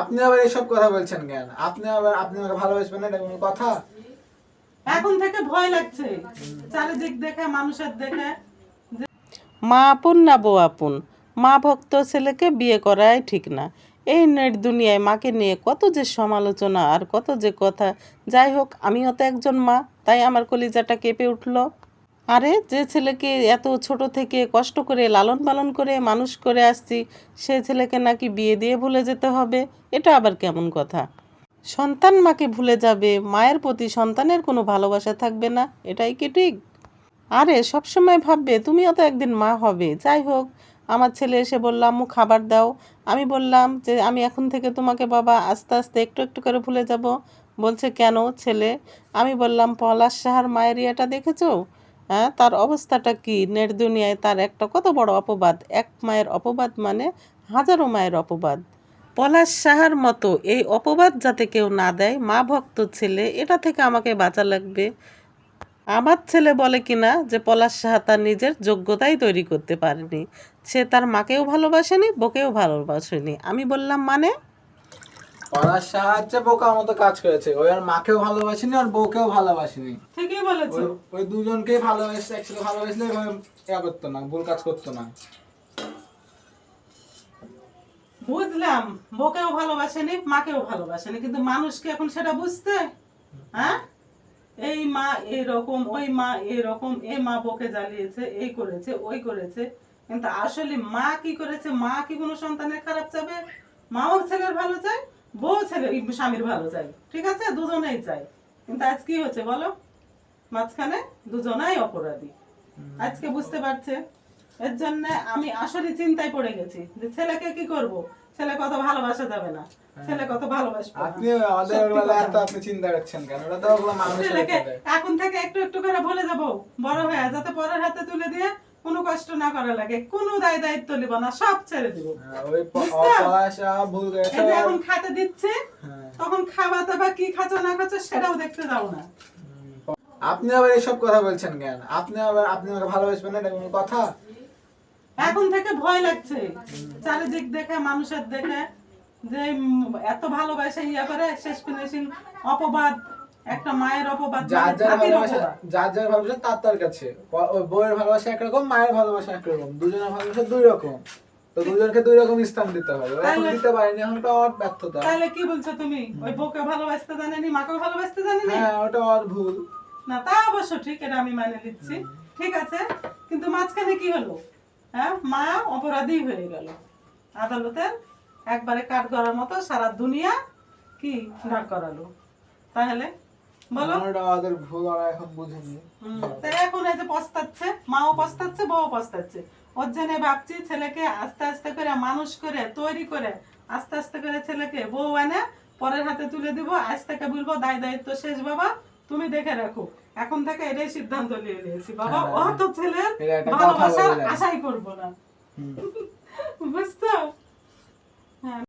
আপনি আবার এসব কথা বলছেন কেন? আপনি আবার আপনি আমাকে ভালোবাসবেন না এটা কোনো কথা? এখন থেকে ভয় লাগছে। চারিদিক দেখে মানুষের দেখে। মা আপন না বউ আপন? মা ভক্ত ছেলেকে বিয়ে করাই ঠিক না। এই নেট দুনিয়ায় মাকে নিয়ে কত যে সমালোচনা আর কত যে কথা। যাই হোক আমিও তো একজন মা তাই আমার কলিজাটা কেঁপে উঠল। আরে যে ছেলেকে এত ছোট থেকে কষ্ট করে, লালন পালন করে, মানুষ করে আসছি, সে ছেলেকে নাকি বিয়ে দিয়ে ভুলে যেতে হবে? এটা আবার কেমন কথা? সন্তান মাকে ভুলে যাবে, মায়ের প্রতি সন্তানের কোনো ভালোবাসা থাকবে না, এটাই কি ঠিক? আরে সবসময় ভাববে, তুমিও তো একদিন মা হবে, যাই হোক, আমার ছেলে এসে বললাম আম্মু খাবার দাও। আমি বললাম যে, আমি এখন থেকে তোমাকে বাবা আস্তে আস্তে একটু একটু করে ভুলে যাব। বলছে, কেন ছেলে? আমি বললাম, পলাশ সাহার মায়ের ইয়েটা দেখেছ? হ্যাঁ তার অবস্থাটা কি? নেট দুনিয়ায় তার একটা কত বড় অপবাদ? এক মায়ের অপবাদ মানে হাজারো মায়ের অপবাদ। পলাশ সাহার মতো এই অপবাদ যাতে কেউ না দেয়, মা ভক্ত ছেলে, এটা থেকে আমাকে বাঁচা লাগবে। আমার ছেলে বলে কিনা যে পলাশ সাহা তার নিজের যোগ্যতাই তৈরি করতে পারেনি। সে তার মাকেও ভালোবাসেনি, বকেও ভালোবাসেনি। আমি বললাম মানে? পড়ার সাহায্যে বোকার মতো কাজ করেছে। ওই আর মাকেও ভালোবাসিনি আর বউকেও ভালোবাসিনি। ঠিকই বলেছ। ওই দুজনকেই ভালোবাসছে একসাথে ভালোবাসলে ইয়া করতো না ভুল কাজ করতো না। বুঝলাম বকেও ভালোবাসেনি মাকেও ভালোবাসেনি কিন্তু মানুষকে এখন সেটা বুঝতে? হ্যাঁ? এই মা এরকম ওই মা এরকম এ মা বকে জ্বালিয়েছে এই করেছে ওই করেছে। কিন্তু আসলে মা কি করেছে? মা কি কোনো সন্তানের খারাপ চাবে? মাও ছেলের ভালো চায়? বউ ছেলে স্বামীর ভালো চাই। ঠিক আছে? দুজনেই চাই। কিন্তু আজ কি হচ্ছে বলো? মাঝখানে দুজনাই অপরাধী। আজকে বুঝতে পারছে? এর জন্য আমি আসলে চিন্তায় পড়ে গেছি যে ছেলেকে কি করব? ছেলে কত ভালোবাসা যাবে না। ছেলে কত ভালোবাসবে আপনি আমাদের বেলা এত আপনি চিন্তা করছেন কেন? ওটা তো ওগুলো মানুষের ছেলেকে এখন থেকে একটু একটু করে ভুলে যাব। বড় হয়ে যাতে পরের হাতে তুলে দিয়ে কোনো কষ্ট না করা লাগে কোনো দায় দায়িত্ব নিব না সব ছেড়ে দিব। হ্যাঁ, এখন খাতে দিচ্ছে হ্যাঁ। তখন খাওয়াতে বা কি খাচ্ছ না খাচ্ছ সেটাও দেখতে যাও না। আপনি আবার এসব কথা বলছেন কেন? আপনি আবার আপনি আমাকে ভালোবাসবেন না এটা কোনো কথা? এখন থেকে ভয় লাগছে। চারিদিক দেখে মানুষের দেখে যে এত ভালোবাসা ইয়া করে শেষ ফিনিশিং অপবাদ একটা মায়ের অপবাদ যার যার ভালোবাসা যার যার ভালোবাসা তার তার কাছে। বউয়ের ভালোবাসা একরকম মায়ের ভালোবাসা একরকম। দুজনের ভালোবাসা দুই রকম। তো দুজনকে দুই রকম স্থান দিতে হবে। এখন দিতে পারেনি এখন ওটা ওর ব্যর্থতা। তাহলে কি বলছো তুমি? ওই বউকে ভালোবাসতে জানেনি মাকেও ভালোবাসতে জানেনি? হ্যাঁ ওটা ওর ভুল। না তা অবশ্য ঠিক এটা আমি মানে নিচ্ছি। ঠিক আছে কিন্তু মাঝখানে কি হলো? হ্যাঁ মা অপরাধী হয়ে গেল। আদালতের একবারে কাঠ করার মতো সারা দুনিয়া কি দাঁড় করালো তাহলে ভুল ওরা এখন বুঝেনি হুম, এখন এই যে পস্তাচ্ছে মাও পস্তাচ্ছে বউ পস্তাচ্ছে। ওর জন্য ভাবছি ছেলেকে আস্তে আস্তে করে মানুষ করে তৈরি করে আস্তে আস্তে করে ছেলেকে বউ এনে পরের হাতে তুলে দিব আজ থেকে বলব দায় দায়িত্ব শেষ বাবা তুমি দেখে রাখো। এখন থেকে এটাই সিদ্ধান্ত নিয়ে নিয়েছি বাবা ও তো ছেলের ভালোবাসার আশাই করব না। বুঝছ? হ্যাঁ।